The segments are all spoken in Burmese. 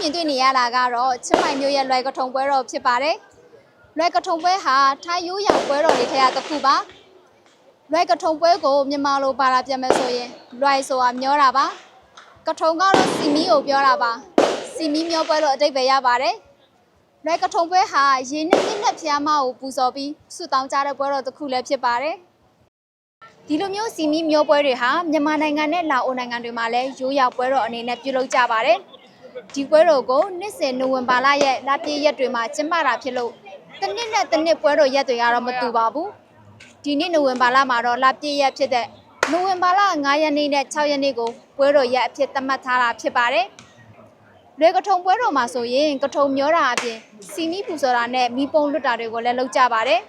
မြင်တွေ့နေရတာကတော့ချင်းမိုင်မျိုးရဲ့လွယ်ကထုံပွဲတော်ဖြစ်ပါတယ်။လွယ်ကထုံပွဲဟာထိုင်းရိုးရာပွဲတော်တွေထဲကတစ်ခုပါ။လွယ်ကထုံပွဲကိုမြန်မာလိုပါတာပြန်မယ်ဆိုရင်လွယ်ဆိုတာမျောတာပါ။ကထုံကတော့စီမီကိုပြောတာပါ။စီမီမျောပွဲလို့အတိတ်ပဲရပါတယ်။လွယ်ကထုံပွဲဟာရေနဲ့မြင့်နဲ့ဖျားမကိုပူဇော်ပြီးဆုတောင်းကြတဲ့ပွဲတော်တစ်ခုလည်းဖြစ်ပါတယ်။ဒီလိုမျိုးစီမီမျောပွဲတွေဟာမြန်မာနိုင်ငံနဲ့လာအိုနိုင်ငံတွေမှာလည်းရိုးရာပွဲတော်အနေနဲ့ပြုလုပ်ကြပါတယ်။ ဒီပွဲတော်ကိုနှစ်စဉ်နိုဝင်ဘာလရဲ့လပြည့်ရက်တွေမှာကျင်းပတာဖြစ်လို့တစ်နှစ်နဲ့တစ်နှစ်ပွဲတော်ရက်တွေကတော့မတူပါဘူးဒီနှစ်နိုဝင်ဘာလမှာတော့လပြည့်ရက်ဖြစ်တဲ့နိုဝင်ဘာလ9ရက်နေ့နဲ့6ရက်နေ့ကိုပွဲတော်ရက်အဖြစ်သတ်မှတ်ထားတာဖြစ်ပါတယ်လွယ်ကထုံပွဲတော်မှာဆိုရင်ကထုံမျောတာအပြင်စီမီပူစော်တာနဲ့မီးပုံလွတ်တာတွေကိုလည်းလုပ်ကြပါတယ်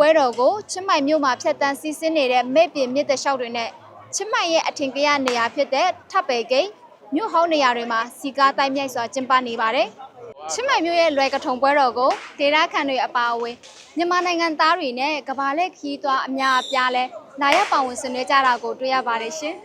ပွဲတော်ကိုချင်းမိုင်မြို့မှာဖြတ်တန်းစီးဆင်းနေတဲ့မဲ့ပြင်မြစ်တလျှောက်တွေနဲ့ချင်းမိုင်ရဲ့အထင်ကရနေရာဖြစ်တဲ့ထပ်ပေဂိတ်မြို့ဟောင်းနေရာတွေမှာစီကားတိုက်မြိုက်စွာကျင်းပနေပါတယ်။ချင်းမိုင်မြို့ရဲ့လွယ်ကထုံပွဲတော်ကိုဒေသခံတွေအပါအဝင်မြန်မာနိုင်ငံသားတွေနဲ့ကဘာလက်ခီးသွားအများအပြားလဲလာရောက်ပါဝင်ဆင်နွှဲကြတာကိုတွေ့ရပါတယ်ရှင်။